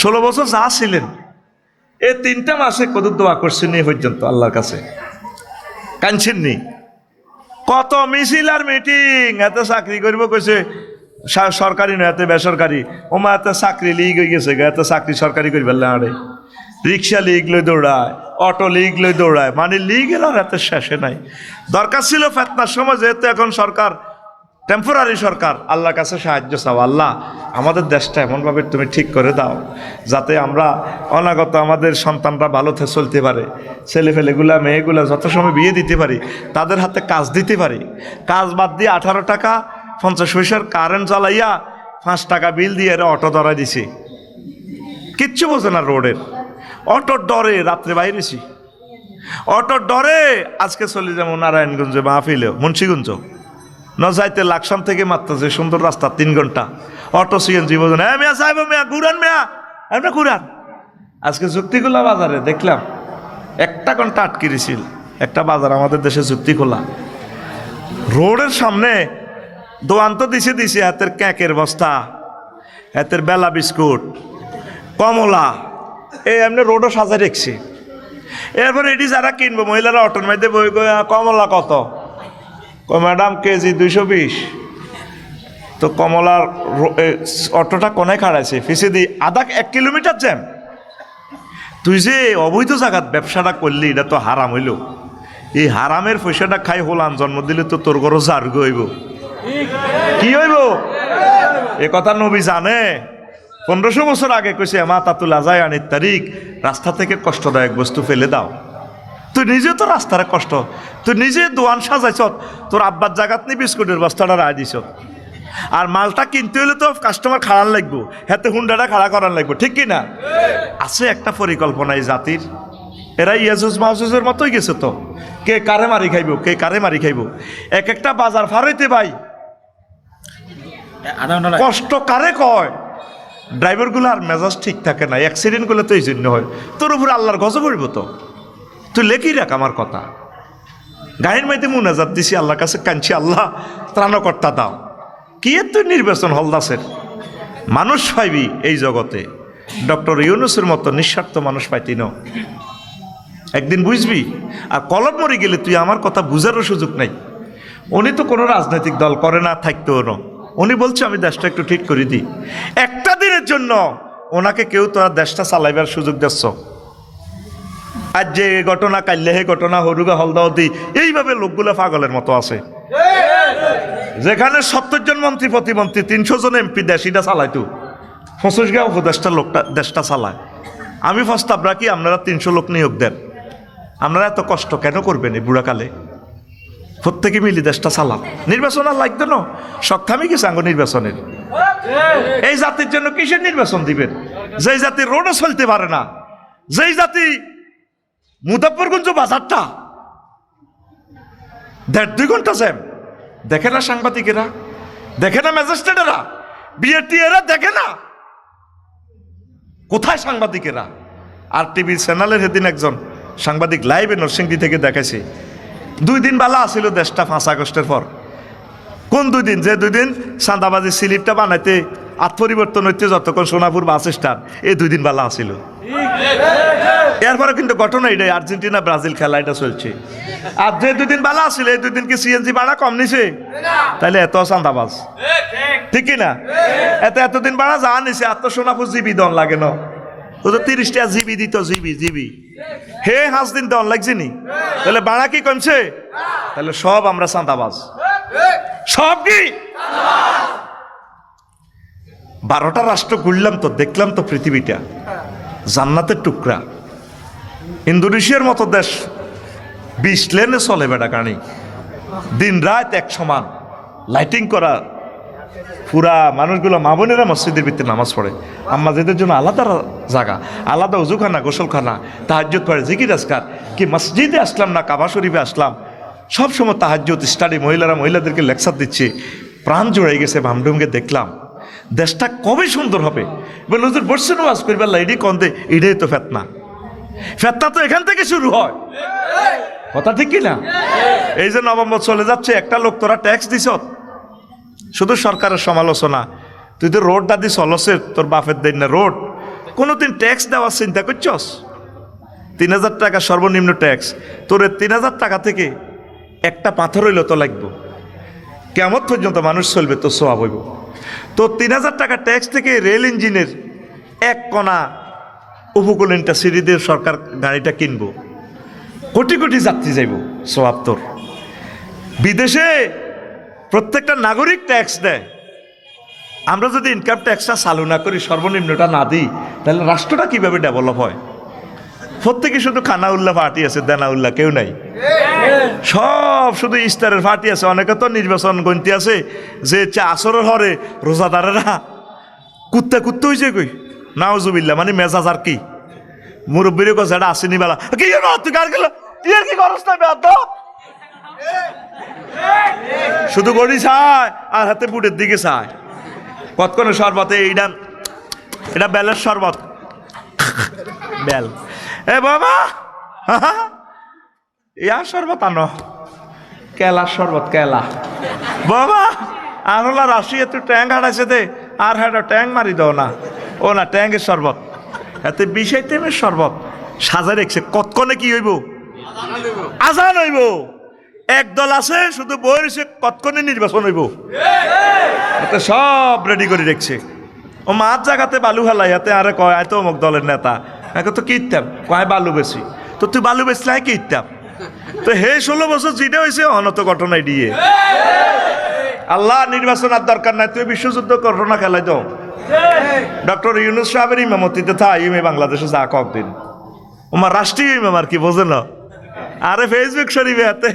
ষোলো বছর যা ছিলেন এই তিনটা মাসে কত দোয়া করছেন এই পর্যন্ত আল্লাহর কাছে। কাঁদছেননি। কত মিছিল আর মিটিং, এত চাকরি করব কইছে সরকারি না এত বেসরকারি। ওমা, এত চাকরি লিগ হয়ে গেছে এত চাকরি সরকারি করি ফেললে আরে। রিক্সা লিগ লই দৌড়ায়, অটো লিগ লই দৌড়ায় মানে লিগের আর এত শেষে নাই। দরকার ছিল ফেতনার সময়, যেহেতু এখন সরকার টেম্পোরারি সরকার, আল্লাহর কাছে সাহায্য চাও। আল্লাহ, আমাদের দেশটা এমনভাবে তুমি ঠিক করে দাও, যাতে আমরা অনাগত আমাদের সন্তানরা ভালো চলতে পারে ছেলে ফেলেগুলা মেয়েগুলা যত সময় বিয়ে দিতে পারি, তাদের হাতে কাজ দিতে পারি। কাজ বাদ দিয়ে আঠারো টাকা, পঞ্চাশ পয়সার কারেন্ট চালাইয়া পাঁচ টাকা বিল দিয়ে এরা অটো ধরাই দিছি। কিচ্ছু বোঝে না রোডের। অটোর ডরে, রাত্রে বাইরেছি অটোর ডরে, আজকে চলে যাব নারায়ণগঞ্জে মাহফিলেও মুন্সীগঞ্জ ন যাইতে লাকসাম থেকে মাত্র যে সুন্দর রাস্তা, তিন ঘণ্টা। অটো সিএনজি বোঝেন হ্যাঁ মেয়া সাহেব মেয়া, ঘুরান মেয়া। আমরা ঘুরান। আজকে যুক্তিগুলা বাজারে দেখলাম, একটা ঘণ্টা আটকে দিছিল। একটা বাজার আমাদের দেশে যুক্তি খোলা রোডের সামনে দোয়ান তো দিছে দিছে, হাতের ক্যাকের বস্তা, হাতের বেলা বিস্কুট, কমলা। এই এমনি রোডও সাজাই রেখছি। এরপর এটি যারা কিনবো, মহিলারা অটোর মধ্যে বই, কমলা কত? কই ম্যাডাম, কেজি দুইশো বিশ। তো কমলার অটোটা কোনায় খাড়াইছে? ফিসে দি, আধা এক কিলোমিটার, জ্যাম। তুই যে অবৈধ জায়গাত ব্যবসাটা করলি, এটা তো হারাম হইল। এই হারামের পয়সাটা খাই হলাম জন্ম দিলে তো তোর ঘরও জার্গ হইব। কি হইব? এ কথা নবী জানে। পনেরোশো বছর আগে কইছে, মা তাতুল আজায় আনির তারিখ। রাস্তা থেকে কষ্টদায়ক বস্তু ফেলে দাও। তুই নিজে তো রাস্তার কষ্ট। তুই নিজে দোয়ান সাজাইছ তোর আব্বার জাগাত নি বিস্কুটের বস্তাটা রায় দিছ। আর মালটা কিনতে হলে তো কাস্টমার খাড়ান লাগবো হাতে হুন্ডাটা খাড়া করার লাগবো ঠিক কি না আছে একটা পরিকল্পনা এই জাতির। এরা ইয়াজুজ মাহজুজের মতোই গেছে তো। কে কারে মারি খাইব কে কারে মারি খাইব? এক একটা বাজার ফারাইতে ভাই। কষ্ট কারে কয়? ড্রাইভারগুলো আর মেজাজ ঠিক থাকে না অ্যাক্সিডেন্টগুলো তো এই জন্য হয়। তোর উপরে আল্লাহর গজব পড়ব তো। তুই লেখি রাখ আমার কথা। গায়ের মাইতে মুনাজাত দিছি আল্লাহ কাছে কাঁদছি, আল্লাহ ত্রাণকর্তা দাও। কি তুই নির্বাচন হলদাসের মানুষ পাইবি এই জগতে। ডক্টর ইউনুসের মতো নিঃস্বার্থ মানুষ পাইতি ন। একদিন বুঝবি? আর কলম মরে গেলে তুই আমার কথা বুঝারও সুযোগ নাই। উনি তো কোনো রাজনৈতিক দল করে না, থাকতেও না। উনি বলছে, আমি দেশটা একটু ঠিক করে দিই। একটা দিনের জন্য ওনাকে কেউ তো আর দেশটা চালাইবার সুযোগ দিচ্ছ। আর যে ঘটনা কাল্লে হে ঘটনা, হরুগা হলদাওদি এইভাবে লোকগুলো পাগলের মতো আছে। যেখানে সত্তর জন মন্ত্রী, প্রতিমন্ত্রী, তিনশো জন এমপি দেশ এটা চালাইতো পঁচিশগাঁও উপদেশটা লোকটা, দেশটা চালায়। আমি প্রস্তাব রাখি আপনারা তিনশো লোক নিয়োগ দেন। আপনারা এত কষ্ট কেন করবেন এই বুড়াকালে? প্রত্যেকে মিলি দেশটা চালান। নির্বাচন আর লাগতো না। থামি গেছে আঙ্গ নির্বাচনের। এই জাতির জন্য কিসের নির্বাচন দিবেন? যেই জাতি রোডও চলতে পারে না, যেই জাতি মুজাফরগঞ্জ বাজারটা। দেড় দুই ঘণ্টা জ্যাম দেখে না সাংবাদিকেরা? দেখে না ম্যাজিস্ট্রেটেরা? বিএটি এরা দেখে না? কোথায় সাংবাদিকেরা? আর টিভি চ্যানেলের সেদিন একজন সাংবাদিক লাইভে নরসিংদী থেকে দেখেছি দুই দিন বেলা আসিল দেশটা পাঁচ আগস্টের পর। কোন দুই দিন? যে দুই দিন চাঁদাবাজি স্লিপটা বানাইতে আত্মপরিবর্তন হইতে যতক্ষণ সোনাপুর বাস স্ট্যান্ড, এই দুই দিন বেলা আসিল এরপরে কিন্তু ঘটনা এটাই, আর্জেন্টিনা, ব্রাজিল খেলা এটা চলছে। আর যে দুদিন বেলা আসছিল এই দুদিন কি সিএনজি ভাড়া কম নিছে? তাহলে এত চাঁদাবাজ ঠিক কি না এত এতদিন ভাড়া যা নিছে, আর তো সোনাপুর জিবি দন লাগে না। তো তিরিশটা জিবি দিত, জিবি জিবি। হে হাঁস দিন দন লাগছে নি? তাহলে ভাড়া কি কমছে? তাহলে সব আমরা চাঁদাবাজ সব কি? বারোটা রাষ্ট্র ঘুরলাম তো, দেখলাম তো পৃথিবীটা। জান্নাতের টুকরা। ইন্দোনেশিয়ার মতো দেশ। বিশ লেনে চলে বেড়া গাড়ি দিন রাত এক সমান। লাইটিং করা। পুরা মানুষগুলো মা বোনেরা মসজিদের ভিতরে নামাজ পড়ে। আমাদের জন্য আলাদা জায়গা আলাদা উজুখানা, গোসলখানা, তাহাজ্জুদ পড়ে, জিকির আজকার। কি মসজিদে আসলাম না কাবা শরীফে আসলাম? সব সময় তাহাজ্জুদ, স্টাডি, মহিলারা মহিলাদেরকে লেকচার দিচ্ছে। প্রাণ জুড়ে গেছে ভামডুমকে দেখলাম। দেশটা কবে সুন্দর হবে? বলে, হুজুর বসছেন ওয়াজ করবে এটাই কন্দে এটাই তো ফেতনা। ফেতনা তো এখান থেকে শুরু হয়। কথা ঠিক কি না এই যে নভেম্বর চলে যাচ্ছে একটা লোক তোরা ট্যাক্স দিছ? শুধু সরকারের সমালোচনা। তুই তো রোডটা দিস অলসে তোর বাপের দেন না রোড কোনোদিন ট্যাক্স দেওয়ার চিন্তা করছস? তিন হাজার টাকা সর্বনিম্ন ট্যাক্স তোর তিন হাজার টাকা থেকে একটা পাথর হইলে তো লাগবো। কেমন পর্যন্ত মানুষ চলবে তো সোয়াব হইব। তো তিন হাজার টাকা ট্যাক্স থেকে রেল ইঞ্জিনের এক কণা উপকূল ইন্টারসিটি দিয়ে সরকার গাড়িটা কিনবো। কোটি কোটি যাত্রী যাইব তোর। বিদেশে প্রত্যেকটা নাগরিক ট্যাক্স দেয়। আমরা যদি ইনকাম ট্যাক্সটা চালু না করি, সর্বনিম্নটা না দিই, তাহলে রাষ্ট্রটা কীভাবে ডেভেলপ হয়? প্রত্যেকে শুধু খানা উল্লাহ পার্টি আছে দেনা উল্লাহ কেউ নাই। সব শুধু ইস্তারের পার্টি আছে, অনেকে তো নির্বাচন গন্তি আছে, যে চা আসরের হরে রোজাদারেরা কুত্তা কুত্তা হয়েছে কই? নাওজুবিল্লা মানে মেজাজ আর কি? মুরব্বীর কাছে এটা আসেনি বেলা। কি তুই কার গেল? তুই কি করস না বেদ শুধু গড়ি চায়, আর হাতে বুটের দিকে চায়। কতক্ষণে শরবতে এইটা এটা বেলের শরবত। বেল। এ বাবা! ইয়া শরবত আনো। কেলা শরবত, কেলা। বাবা! আনলা রাশি একটু ট্যাং হাঁটাইছে দে। আর হ্যাঁ ট্যাং মারি দাও না। ও না, ট্যাঙ্গের শরবত। এতে বিষ আইটেমের শরবত। সাজা রেখছে। কতক্ষণে কি হইব? আজান হইব। একদল আছে, শুধু বই রয়েছে, কতক্ষণে নির্বাচন হইব? এতে সব রেডি করে রেখছে। ও মাছ জায়গাতে বালু হেলাই হাতে আরে কয়, আয় তো অমুক দলের নেতা। একে তো কিনতাম কয়, বালু বেশি। তো তুই বালু বেচলে হয় কিনতাম তো হে ষোলো বছর যেটা হয়েছে অনত ঘটনায় দিয়ে। আল্লাহ, নির্বাচন আর দরকার নাই। তুই বিশ্বযুদ্ধ ঘটনা খেলাই দাও। ডক্টর ইউনুস সাহেবের ইমামতিতে থা ইমে বাংলাদেশে যা কদিন ওমার রাষ্ট্রীয় ইমাম আর কি বোঝে না? আরে ফেসবুক শরীফে হাতে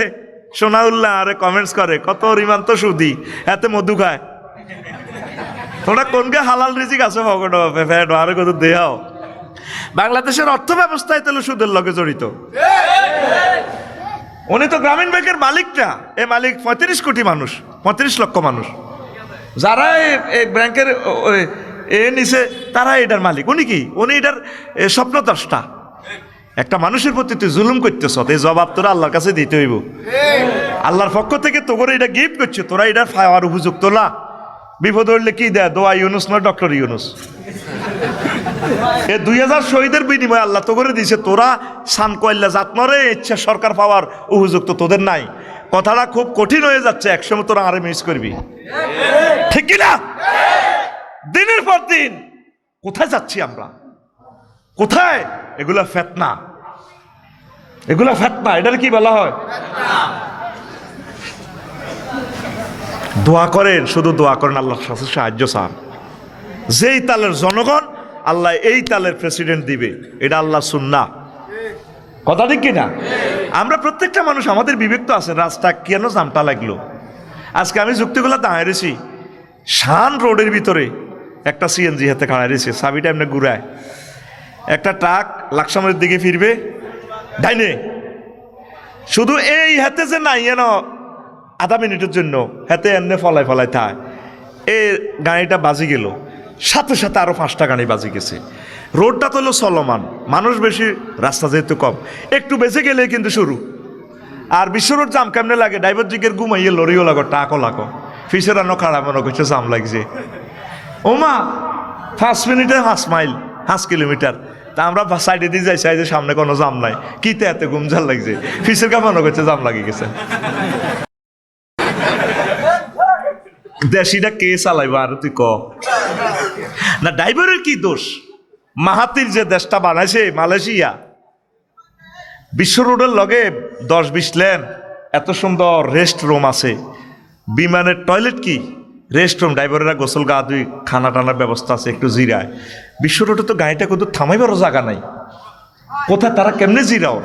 সোনাউল্লাহ আরে কমেন্টস করে, কত রিমান তো সুদি, এতে মধু খায়। তোমরা কোনকে হালাল রিজিক আছে ভগট ফেট আরে কত দেহাও। বাংলাদেশের অর্থ ব্যবস্থায় তাহলে সুদের লগে জড়িত। উনি তো গ্রামীণ ব্যাংকের মালিকটা এ মালিক পঁয়ত্রিশ কোটি মানুষ, পঁয়ত্রিশ লক্ষ মানুষ। যারা এই- ব্যাংকের এ নিছে তারা এটার মালিক। উনি কি? উনি এটার স্বপ্নদ্রষ্টা। একটা মানুষের প্রতি তুই জুলুম করতেছ এই জবাব তোরা আল্লাহর কাছে দিতে হইব। আল্লাহর পক্ষ থেকে তো করে এটা গিফট করছে, তোরা এটা পাওয়ার উপযুক্ত না। বিপদ হইলে কি দেয়? দোয়া ইউনুস নয় ডক্টর ইউনুস? এ দুই হাজার শহীদের বিনিময়ে আল্লাহ তো করে দিয়েছে তোরা সান কয়লা জাতনরে ইচ্ছা সরকার পাওয়ার উপযুক্ত তোদের নাই। কথাটা খুব কঠিন হয়ে যাচ্ছে, একসময় তোরা আরে মিস করবি। ঠিক কিনা? দিনের পর দিন। কোথায় যাচ্ছি আমরা? কোথায়? এগুলা ফেতনা। এগুলা ফেতনা, এটার কি বলা হয়? দোয়া করেন, শুধু দোয়া করেন আল্লাহ সাহায্য চান। যেই তালের জনগণ আল্লাহ এই তালের প্রেসিডেন্ট দিবে, এটা আল্লাহ সুন্না। কথা ঠিক কিনা? আমরা প্রত্যেকটা মানুষ, আমাদের বিবেক তো আছে, রাস্তা কেন জামটা লাগল? আজকে আমি যুক্তিগুলো দাঁড়িয়েছি শান রোডের ভিতরে একটা সিএনজি হাতে খাড়াই রয়েছে সাবিটা এমনি ঘুরায়। একটা ট্রাক লাকসামের দিকে ফিরবে, ডাইনে। শুধু এই হাতে যে নাই এন আধা মিনিটের জন্য, হাতে এমনি ফলাই ফলাই থায়। এ গাড়িটা বাজি গেল। সাথে সাথে আরও পাঁচটা গাড়ি বাজি গেছে। রোডটা তো হলো চলমান, মানুষ বেশি, রাস্তা যেহেতু কম। একটু বেঁচে গেলে কিন্তু শুরু। আর বিশ্ব রোড জাম কেমনে লাগে? ড্রাইভার জিগের ঘুমাইয়ে লরিও লাগো টাকো লাগো। ফিসের আনো খারাপ মনে করছে জাম লাগছে। ওমা, পাঁচ মিনিটে পাঁচ মাইল, পাঁচ কিলোমিটার। তা আমরা সাইডে দিয়ে যাই, সাইডে সামনে কোনো জাম নাই। কিতে এত গুমজাল লাগছে? ফিসের কা মনে করছে জাম লাগি গেছে। দেশিটা কে চালাইবা আর তুই ক? না ড্রাইভারের কি দোষ? মাহাতির যে দেশটা বানাইছে, মালয়েশিয়া বিশ্ব রোডের লগে দশ বিশ লেন, এত সুন্দর রেস্ট রুম আছে। বিমানের টয়লেট কি? রেস্ট রুম ড্রাইভারেরা গোসল গা দুই খানা টানার ব্যবস্থা আছে, একটু জিরায়। বিশ্ব রোডে তো গাড়িটা কিন্তু থামাইবারও জায়গা নাই। কোথায় তারা কেমনে জিরাও?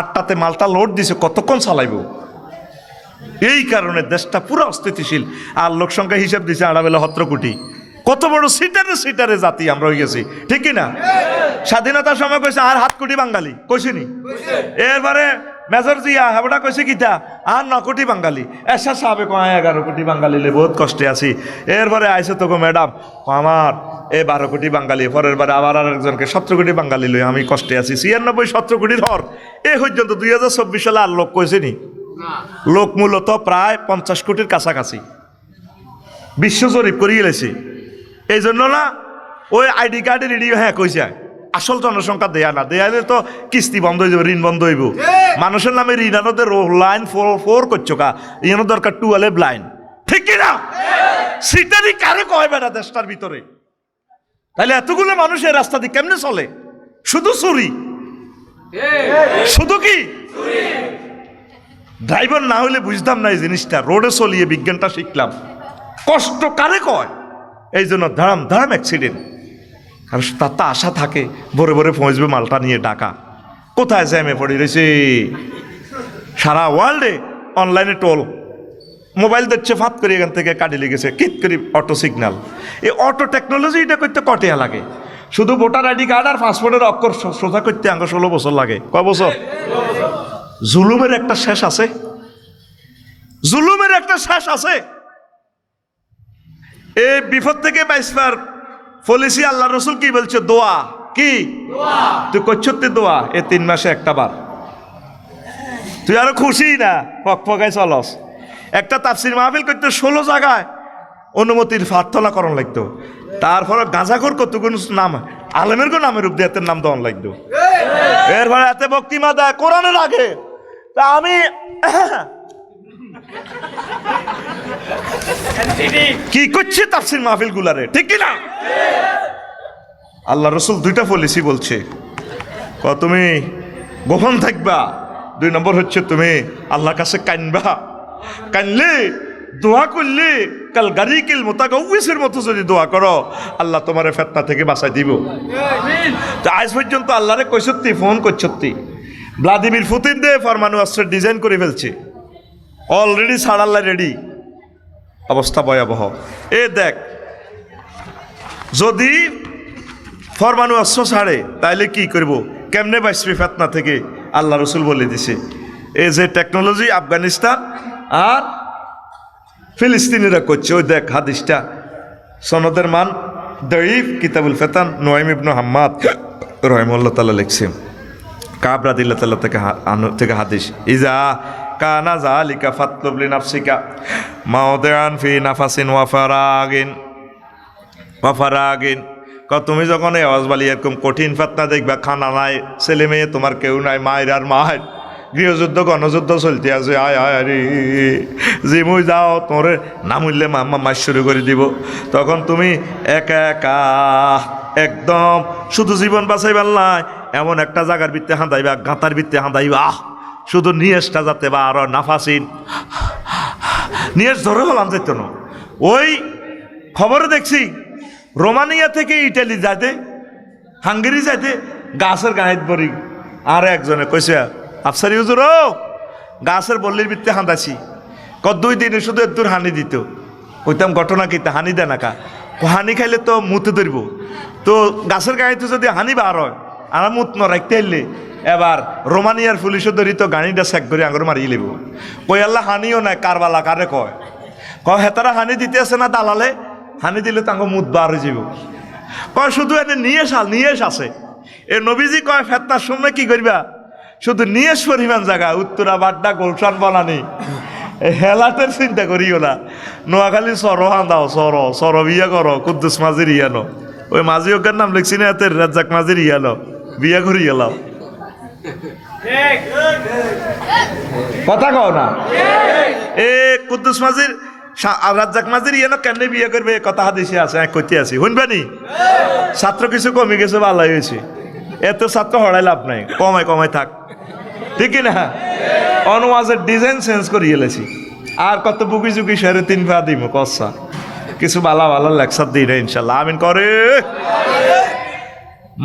আটটাতে মালটা লোড দিছে, কতক্ষণ চালাইব? এই কারণে দেশটা পুরো অস্থিতিশীল। আর লোকসংখ্যা হিসাব দিছে আড়াবেলা সতেরো কোটি। কত বড় সিটারে সিটারে জাতি আমরা হয়ে গেছি। ঠিক কি না স্বাধীনতার সময় কইছে, আর হাত কোটি বাঙালি। কইছিনি? এরপরে মেজর জিয়া হাবড়া কইছে কিতা আর ন কোটি বাঙালি। এসা সাবে কয় এগারো কোটি বাঙালি বহুত কষ্টে আছি। এরপরে আইসে তোকে ম্যাডাম আমার এ বারো কোটি বাঙালি, পরের বারে আবার আর একজনকে সতেরো কোটি বাঙালি লই আমি কষ্টে আছি। ছিয়ানব্বই সতেরো কোটি ধর এ পর্যন্ত দুই হাজার চব্বিশ সালে আর লোক কইছে নি লোক মূলত প্রায় পঞ্চাশ কোটির কাছাকাছি। বিশ্ব জরিপ করিয়ে গেলেছে এই জন্য না ওই আইডি কার্ডে রেডি হ্যাঁ কইছে। আসল জনসংখ্যা দেয়া না। দেয়ালে তো কিস্তি বন্ধ হয়ে যাবে ঋণ বন্ধ হইব। মানুষের নামে ঋণ আনোতে লাইন ফোর ফোর করছ কা। ইনো দরকার টুয়েলভ লাইন ঠিক কি না? সিটারি কারে কয় বেটা দেশটার ভিতরে? তাহলে এতগুলো মানুষের রাস্তা দিয়ে কেমনে চলে? শুধু চুরি? শুধু কি? ড্রাইভার না হলে বুঝতাম না এই জিনিসটা। রোডে চলিয়ে বিজ্ঞানটা শিখলাম। কষ্ট কারে কয়? এই জন্য ধারাম ধারাম অ্যাক্সিডেন্ট কারণ তার তো আশা থাকে, ভরে ভরে পৌঁছবে মালটা নিয়ে ডাকা কোথায় জ্যামে পড়ে রয়েছে? সারা ওয়ার্ল্ডে অনলাইনে টোল মোবাইল দিচ্ছে ফাত করে এখান থেকে কাটি লেগেছে কিত করি অটো সিগন্যাল এই অটো টেকনোলজি এটা করতে কটিয়া লাগে। শুধু ভোটার আইডি কার্ড আর পাসপোর্টের অক্ষর সোজা করতে আঙ্গ ষোলো বছর লাগে। ক বছর? জুলুমের একটা শেষ আছে। জুলুমের একটা শেষ আছে। এই বিপদ থেকে বাইসবার ফলিসি আল্লাহ রসুল কি বলছে? দোয়া। কি? তুই করছতে দোয়া? এ তিন মাসে একটা বার। তুই আরও খুশি না? পক ফকাই চলস। একটা তাফসির মাহফিল করতে ষোলো জায়গায় অনুমতির প্রার্থনা করণ লাগতো। তারপরে গাঁজাখোর কতগুণ নাম আলমের গো নামের উপরে এতের নাম দেওয়ান লাগতো। এরপরে এতে বক্তিমা দেয় কোরআনের আগে। তা আমি কি করছে তাফসির মাহফিল গুলারে? ঠিক কি না? আল্লাহ রসুল দুইটা পলিসি বলছে। ক তুমি গোপন থাকবা। দুই নম্বর হচ্ছে, তুমি আল্লাহর কাছে কানবা। কানলে, দোয়া করলে, কাল গাড়ি কিল মোতাগের মতো যদি দোয়া করো, আল্লাহ তোমার ফেতনা থেকে বাঁচাই দিব। তো আজ পর্যন্ত আল্লাহরে কৈসত্তি ফোন করছত্তি ভ্লাদিমির পুতিন দে ফরমানু অস্ত্রের ডিজাইন করে ফেলছে। অলরেডি সাড়াল্লা রেডি অবস্থা ভয়াবহ। এ দেখ, যদি ফরমানু অস্ত্র ছাড়ে, তাইলে কি করব? কেমনে বাঁচবে ফেতনা থেকে? আল্লাহ রসুল বলে দিছে। এই যে টেকনোলজি আফগানিস্তান আর ফিলিস্তিনিরা করছে, ওই দেখ হাদিসটা। সনদের মান দঈফ কিতাবুল ফেতান, নোয়াইম ইবনু হাম্মাদ রহিমুল্লাহ তালা লিখছে। কাবরা দিল্লা তাল্লাহ থেকে থেকে হাদিস। ইজা কানা জালিকা ফাতলুবলি নাফসিকা মাওদেয়ান ফি নাফাসিন ওয়াফারাগিন ওয়াফারাগিন ক তুমি যখন এই আওয়াজবালি এরকম কঠিন ফাতনা দেখবা, খানা নাই, ছেলে মেয়ে তোমার কেউ নাই, মায়ের আর মায়ের। গৃহযুদ্ধ, গণযুদ্ধ চলতে আছে, আয় আয়, আরে, যে মুই যাও তোর নামুললে মাম্মা মাস শুরু করে দিব। তখন তুমি একা একা, একদম শুধু জীবন বাঁচাইবার নাই, এমন একটা জায়গার ভিত্তে হাঁদাইবা গাঁতার ভিত্তে হাঁদাইবা শুধু নিয়েসটা যাতে বা আরও নাফাসিন। নিয়েস ধরে হলাম যেত না ওই খবরে দেখছি, রোমানিয়া থেকে ইটালি যাইতে, হাঙ্গেরি যাইতে, গাছের গাঁত বরি আর একজনে কইছে, আফসারি হুজুর গাছের বল্লির ভিত্তে হাঁদাছি। ক দুই দিনে শুধু একটু হানি দিত। কইতাম, ঘটনা কিতা হানি দেয় না কা। হানি খাইলে তো মুতে ধরব। তো গাছের গাড়িতে যদি হানি বার হয়, আর মুত ন রাখতে এলে এবার রোমানিয়ার পুলিশও ধরি তো গাড়িটা চেক করে আঙুর মারিয়ে লিব। কই আল্লাহ, হানিও নাই, কারবালা কারে কয়? কয় হেতারা হানি দিতে আছে না দালালে? হানি দিলে তাঙ্গ মুদ বার হয়ে যাব কয়, শুধু এনে নিয়েস আল নিয়েস আছে। এ নবীজি কয়, ফেতনার সময় কি করবা? শুধু নিয়েস পরিমাণ জায়গা, উত্তরা, বাড্ডা, গোলশান, বনানি। হেলাটের চিন্তা করিও না। নোয়াখালী সর, হান্দাও সর সর বিয়া করো, কুদ্দুস মাঝির ইয়ানো। ওই মাঝি ওকার নাম লিখছি না, এতে রাজ্জাক মাঝির ইয়ানো। বিয়া করি গেলাম কথা কও না। এ কুদ্দুস আর রাজ্জাক মাঝির ইয়ানো কেন বিয়ে করবে? কথা হাদিসে আছে এক কইতে আছি। শুনবানি ছাত্র কিছু কমে গেছে, ভালো হয়েছে। এত ছাত্র হড়াই লাভ নাই। কমায় কমায় থাক। ঠিক না? অনুয়াজের ডিজাইন চেঞ্জ করে এলেছি আর কত বুকি চুকি সেরে তিন পা দিব কসা কিছু বালা বালা লেকচার দিই না, ইনশাল্লাহ। আমিন করে।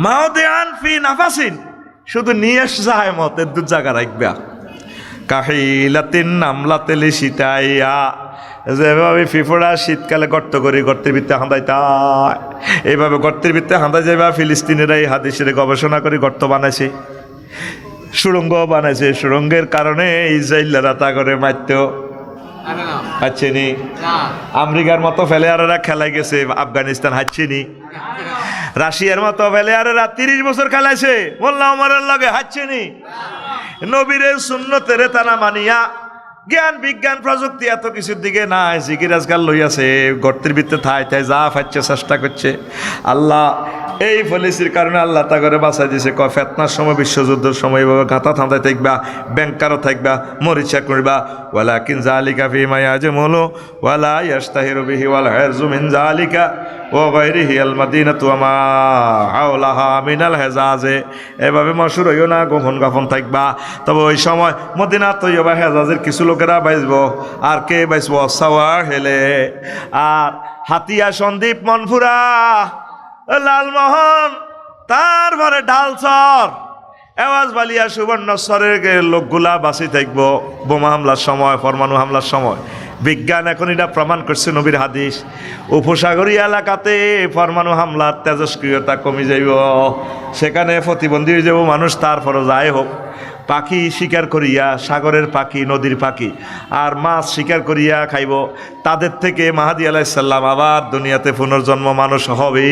মাও দেয়ান ফি নাফাসিন। শুধু নিয়ে যায় মতের দু জায়গা রাখবা। কাহিলাতিন নামলাতেলি শীতাইয়া যেভাবে ফিফোড়া শীতকালে গর্ত করে গর্তের ভিত্তে হাঁদাই তাই। এইভাবে গর্তের ভিত্তে হাঁদাই যাবা ফিলিস্তিনিরা এই হাদিসের গবেষণা করে গর্ত বানাইছে সুড়ঙ্গ বানাইছে। সুড়ঙ্গের কারণে ইসরায়েলরা তা করে মারত। হাচ্ছেনি আমেরিকার মতো ফেলেয়ারেরা খেলায় গেছে। আফগানিস্তান হাচ্ছেনি রাশিয়ার মতো বেলে আর তিরিশ বছর খেলাইছে বললাম উমরের লগে হাচ্ছেনি নবীরে, সুন্নতেরে তারা মানিয়া, জ্ঞান, বিজ্ঞান, প্রযুক্তি এত কিছুর দিকে নাই আজকাল লইয়াছে। গর্তের ভিতরে থাই থাই যা ফাচ্ছে চেষ্টা করছে। আল্লাহ এই পলিসির কারণে আল্লাহ তা করে বাঁচাই দিছে ক ফেতনার সময়, বিশ্বযুদ্ধের সময় এভাবে গাঁথা থামতায় থাকবা, ব্যাংকারও থাকবা, মরিচা করবা ওয়ালা কিন জালিকা ফি মায়া যে মলো ওয়ালা ইয়াস্তাহিরু বিহি ওয়াল হারজু মিন জালিকা ও গায়রিহি আল মাদিনাতু ওয়া মা হাওলাহা মিনাল হেজাজে। এভাবে মশুর হইও না, গোপন গোপন থাকবা। তবে ওই সময় মদিনা তৈবা হেজাজের কিছু লোকেরা বাইসব, আর কে বাইসব? সাওয়ার হেলে। আর হাতিয়া সন্দীপ মনফুরা। লালমোহন তারপরে ডালচর এওয়াজ বালিয়া সুবর্ণশ্বরের গে- লোকগুলা বাঁচি থাকব। বোমা হামলার সময়, পরমাণু হামলার সময়। বিজ্ঞান এখন এটা প্রমাণ করছে নবীর হাদিস। উপসাগরী এলাকাতে পরমাণু হামলার তেজস্ক্রিয়তা কমে যাইব। সেখানে প্রতিবন্ধী হয়ে যাব মানুষ, তারপরও যাই হোক। পাখি শিকার করিয়া সাগরের পাখি নদীর পাখি আর মাছ শিকার করিয়া খাইব। তাদের থেকে মাহাদি আলাইসাল্লাম আবার দুনিয়াতে পুনর্জন্ম মানুষ হবে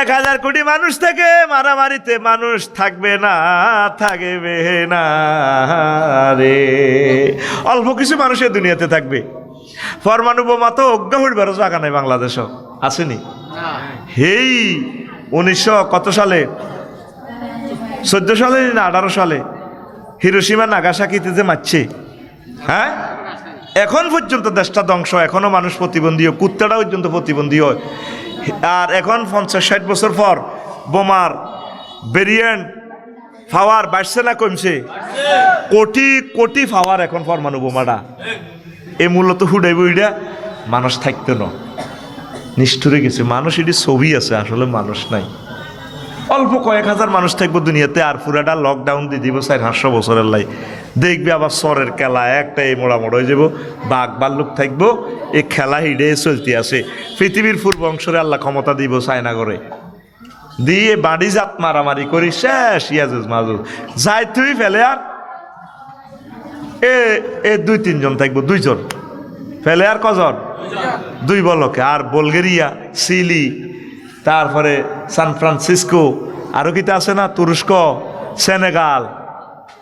এক হাজার কোটি মানুষ থেকে মারামারিতে মানুষ থাকবে না থাকবে না রে। অল্প কিছু মানুষের দুনিয়াতে থাকবে। পরমাণু বোমা তো অজ্ঞ হইবার জায়গা নাই বাংলাদেশও। আসেনি? হেই উনিশশো কত সালে চোদ্দ সালে না আঠারো সালে? হিরোসীমা নাগাসাকিতে যে মারছে। হ্যাঁ? এখন পর্যন্ত দেশটা ধ্বংস, এখনও মানুষ প্রতিবন্ধী হয়, কুত্তাটা পর্যন্ত প্রতিবন্ধী হয়। আর এখন পঞ্চাশ ষাট বছর পর বোমার ভেরিয়েন্ট পাওয়ার বাড়ছে না, কমছে। কোটি কোটি পাওয়ার এখন পরমাণু বোমাটা। এ মূলত হুডাই ইডা মানুষ থাকতো না। নিষ্ঠুরে গেছে। মানুষ এটি ছবি আছে, আসলে মানুষ নাই। অল্প কয়েক হাজার মানুষ থাকব দুনিয়াতে আর পুরাটা লকডাউন দিয়ে দিব চার পাঁচশো বছরের লাই। দেখবি আবার সরের খেলা একটা এই মোড়ামোড় হয়ে যাব। বাঘ বাল্লুক থাকব, এই খেলা হিডে চলতে আছে। পৃথিবীর পূর্ব অংশরে আল্লাহ ক্ষমতা দিব চায়না করে দিয়ে বাড়ি জাত মারামারি করি, শেষ, ইয়াজুজ মাজুজ। যাই তুই ফেলে আর। এ এ দুই তিনজন থাকব, দুইজন। ফেলে আর কজন? দুই বলকে। আর বুলগেরিয়া সিলি তারপরে সান ফ্রান্সিসকো আরও কিতে আছে না? তুরস্ক, সেনেগাল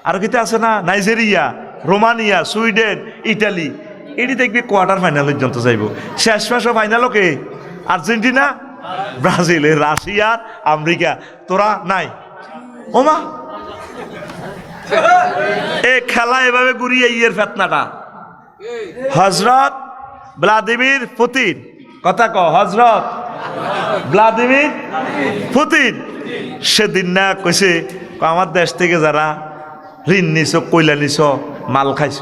আরও কিতে আছে না? Nigeria, Romania, Sweden, Italy. এটি দেখবি কোয়ার্টার ফাইনাল পর্যন্ত যাইব। শেষ মাসও ফাইনালও কে? Argentina, Brazil Russia America. তোরা নাই? ওমা! এ খেলা এভাবে ঘুরিয়ে ইয়ের ফেতনাটা। হজরত ভ্লাদিমির পুতিন। কথা ক, হজরত। Vladimir Putin. সেদিন না কইছে আমার দেশ থেকে যারা ঋণ নিছ, কইলা নিছ, মাল খাইছ,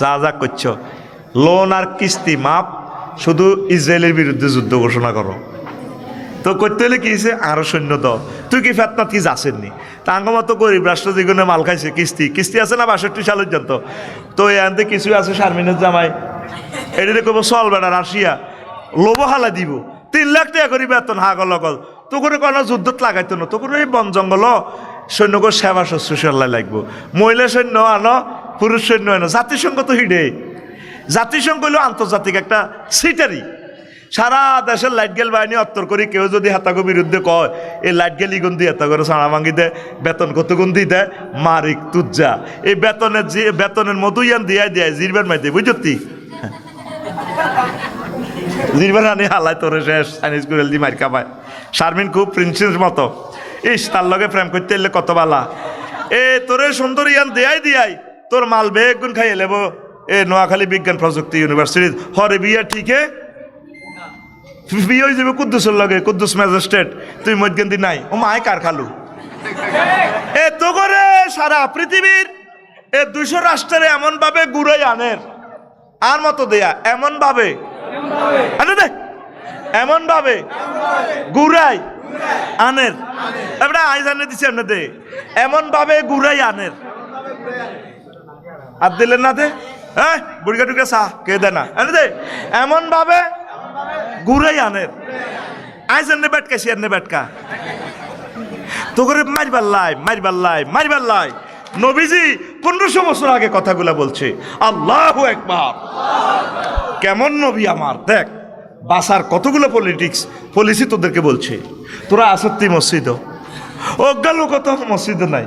যা যা করছ, লোন আর কিস্তি মাপ শুধু ইসরায়েলের বিরুদ্ধে যুদ্ধ ঘোষণা করো। তো করতে হলে কি হয়েছে? আরও সৈন্য দাও। তুই কি ফেতনাত কি যাচ্ছেননি তা মতো গরিব রাষ্ট্র যেগুলো মাল খাইছে, কিস্তি কিস্তি আছে না বাষট্টি সাল পর্যন্ত? তো এখান কিছু আছে শারমিনের জামাই। এটাতে কব চল বেড়া রাশিয়া লোভ হালা দিব। তিন লাখ টাকা করি বেতন হাগল লগল। তো করে কোনো যুদ্ধত লাগাইতো না, তো করে এই বন জঙ্গল সৈন্যকে সেবা শুশ্রূষার লাগবো। মহিলা সৈন্য আনো, পুরুষ সৈন্য আনো, জাতিসংঘ তো হিডে। জাতিসংঘ হলো আন্তর্জাতিক একটা সিটারি সারা দেশের লাইট গেল বাহিনী অত্তর করি, কেউ যদি হাতাগো বিরুদ্ধে কয়, এই লাইট গেল ইগুন দিয়ে হাতা করে সাড়া ভাঙি দেয় বেতন কত গুণ দিয়ে দেয় মারিক তুজ্জা এই বেতনের যে বেতনের মতো ইয়ান দিয়ে দেয় জিরবার মাইতে, বুঝতি? জিরবার আনি হালাই তোরে শেষ, চাইনিজ গুরেল দি মার কামায় শারমিন খুব প্রিন্সের মতো। ইস, তার লগে প্রেম করতে এলে কত বালা। এ, তোরে সুন্দর ইয়ান দেয়াই দিয়াই। তোর মাল বেগ গুণ খাইয়ে লেবো। এ, নোয়াখালী বিজ্ঞান প্রযুক্তি ইউনিভার্সিটি হরে বিয়া ঠিকে বিয়ে হয়ে যাবে কুদ্দুসের লগে, কুদ্দুস ম্যাজিস্ট্রেট। তুই মধ্যে নাই। ও মায় কার খালু? এ তো করে সারা পৃথিবীর, এ দুইশো রাষ্ট্রের এমন ভাবে গুড়াই আনের। আর মতো দেয়া এমন ভাবে আনে দে এমন ভাবে? গুড়াই। আনের। এবারে আইজ আনে দিছে দে। এমন ভাবে গুড়াই আনের। আর দিলেন না দে। হ্যাঁ বুড়িকা টুকে চা, কে দে না? এনে দে। এমন ভাবে গুড়াই আনের। আইজ এনে বেটকা, সে এনে বেটকা। তো করে মারবার লাই মারবার লাই মারবার লাই নবীজি পনেরোশো বছর আগে কথাগুলা বলছে। আল্লাহ একবার। কেমন নবী আমার? দেখ, বাসার কতগুলো পলিটিক্স পলিসি তোদেরকে বলছে। তোরা আসত্তি মসজিদ অজ্ঞা লোক তো মসজিদে নাই।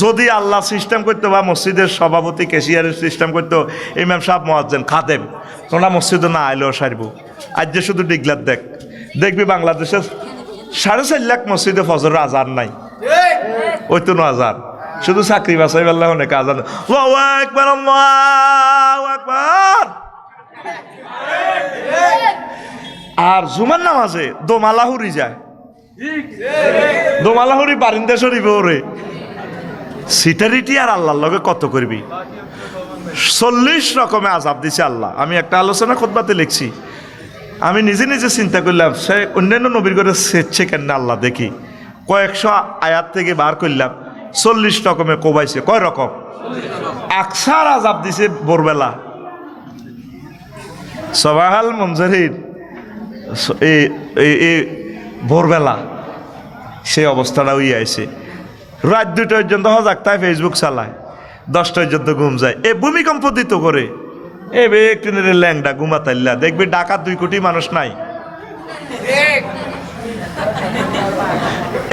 যদি আল্লাহ সিস্টেম করতো বা মসজিদের সভাপতি কেশিয়ারের সিস্টেম করতো, ইমাম সাহেব মহাজ্জেন খাদেম তোমরা মসজিদে না আইলেও সারব। আজ যে শুধু ডিগলার দেখ। দেখবি বাংলাদেশের সাড়ে চার লাখ মসজিদে ফজরের আজার নাই। ওই তো আজার শুধু চাকরি বাসাই বেলা অনেক আজান। আল্লাহু আকবার! আর জুমার নামাজে দোমালাহুরি যায়। দোমালাহুরি বারিন্দা শরীফ ওরে। সিটারিটি আর আল্লাহর লগে কত করবি? চল্লিশ রকমে আজাব দিছে আল্লাহ। আমি একটা আলোচনা খোদবাতে লিখছি। আমি নিজে নিজে চিন্তা করলাম, সে অন্যান্য নবীর করে সেচ্ছে কেন আল্লাহ দেখি। কয়েকশো আয়াত থেকে বার করলাম, চল্লিশ রকমে কোবাইছে। কয় রকম? আকসার আজাব দিছে ভোরবেলা। সবাহাল মঞ্জুরির এই ভোরবেলা সেই অবস্থাটা উই আছে রাত দুটো পর্যন্ত হজাক তাই ফেসবুক চালায়। দশটা পর্যন্ত ঘুম যায়। এ ভূমিকম্প দিত করে। এ বে নেড়ে ল্যাংডা ঘুমাতাইল্লা। দেখবি ডাকাত দুই কোটি মানুষ নাই।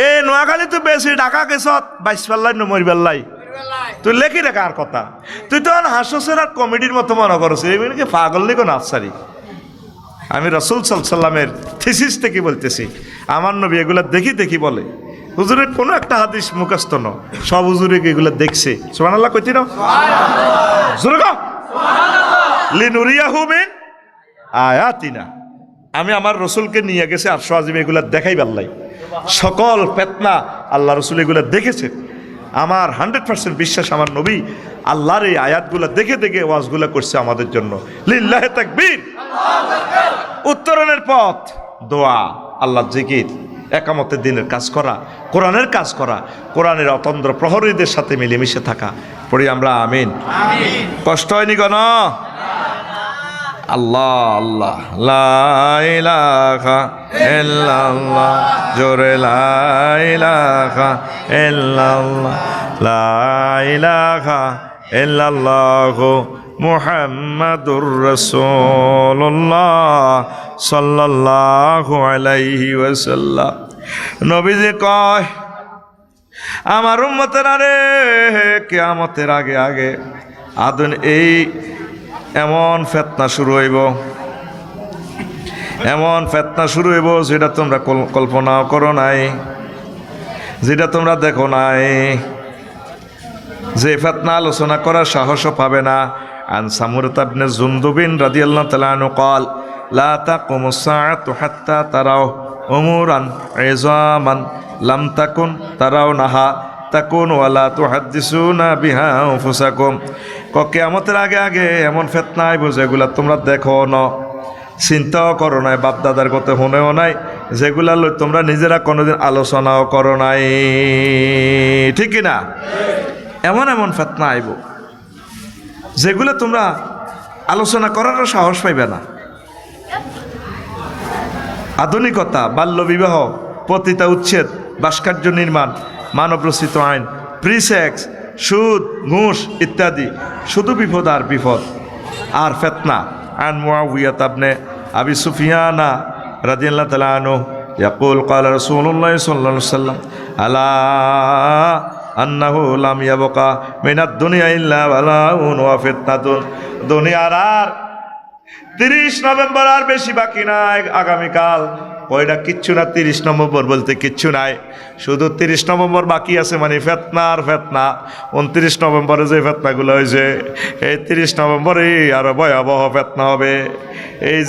এ নোয়াখালী তো বেশি ডাকা গেছত, বাইশ পাল্লাই নমর বেল্লাই তুই লেখি রে কার কথা? তুই তো হাসছের আর কমেডির মতো মনে করছিস এমনি পাগল লিখো নাচারি আমি রসুল সাল্লামের থিসিস থেকে বলতেছি। আমার নবী এগুলা দেখি দেখি বলে। হুজুরের কোনো একটা হাদিস মুখস্থ ন সব হুজুরে এগুলো দেখছে। সোমান আল্লাহ কইতি না জোরে কও। লিনুরিয়াহু মিন আয়াতিনা। আমি আমার রসুলকে নিয়ে গেছে আর সোয়াজিম এগুলা দেখাই পারলাই সকল পেতনা আল্লাহ রসুল এগুলা দেখেছে আমার হান্ড্রেড পার্সেন্ট বিশ্বাস আমার নবী আল্লাহর এই আয়াতগুলো দেখে দেখে ওয়াজগুলো করছে আমাদের জন্য। লিল্লাহে তাকবীর। উত্তরণের পথ দোয়া আল্লাহ জিকির একামতের দিনের কাজ করা কোরআনের কাজ করা কোরআনের অতন্দ্র প্রহরীদের সাথে মিলেমিশে থাকা। পড়ি আমরা আমিন। কষ্ট হয়নি কেন আল্লাহ আল্লাহ। লাইলাহা ইল্লাল্লাহ। জোরে লাইলাহা ইল্লাল্লাহ। লাইলাহা ইল্লাল্লাহ মুহাম্মাদুর রাসূলুল্লাহ সাল্লাল্লাহু আলাইহি ওয়াসাল্লাম। নবীজি কয়, আমার উম্মতের আরে কেয়ামতের আগে আগে, আদন এই এমন ফেতনা শুরু হইব। এমন ফেতনা শুরু হইব যেটা তোমরা কল্পনাও করো নাই, যেটা তোমরা দেখো নাই। যে ফেতনা আলোচনা করার সাহসও পাবে না। আন সামুরত আপনি জুন্দুবিন রাদি আল্লাহ তালানু কল লাতা কুমসাত হাত্তা তারাও অমুরান এজামান লাম তাকুন তারাও নাহা তাকুন ওয়ালা হাত হাদ্দিসু না বিহা ফুসাকুম কেয়ামতের আগে আগে এমন ফেতনা আইব যেগুলা তোমরা দেখো ন। চিন্তাও করো নাই বাপ দাদার কথা শুনেও নাই। যেগুলা লই তোমরা নিজেরা কোনোদিন আলোচনাও করো নাই। ঠিক না? এমন এমন ফেতনা আইব। যেগুলো তোমরা আলোচনা করারও সাহস পাইবে না। আধুনিকতা, বাল্যবিবাহ, পতিতা উচ্ছেদ, ভাস্কর্য নির্মাণ, মানবরচিত আইন, প্রিসেক্স সুদ, ঘুষ ইত্যাদি। শুধু বিপদ আর বিপদ। আর ফেতনা। আন মুআউয়া তাবনে আবি সুফিয়ানা রাদিয়াল্লাহু তাআলা আনহু ইয়াকুল ক্বালা রাসূলুল্লাহ সাল্লাল্লাহু আলাইহি ওয়াসাল্লাম, আলা আন্নাহু লাম ইয়াবকা মিনাদ দুনিয়া ইল্লা বালাউন ওয়া ফিতনাতুন। দুনিয়ার আর 30 নভেম্বর আর বেশি বাকি নাই আগামীকাল। ওইটা কিচ্ছু না, তিরিশ নম্বর বলতে কিচ্ছু নাই। শুধু তিরিশ নম্বর বাকি আছে মানে ফেতনা আর ফেতনা। উনত্রিশ নভেম্বরে যে ফেতনাগুলো হয়েছে, এই তিরিশ নভেম্বরেই আরও ভয়াবহ ফেতনা হবে। এই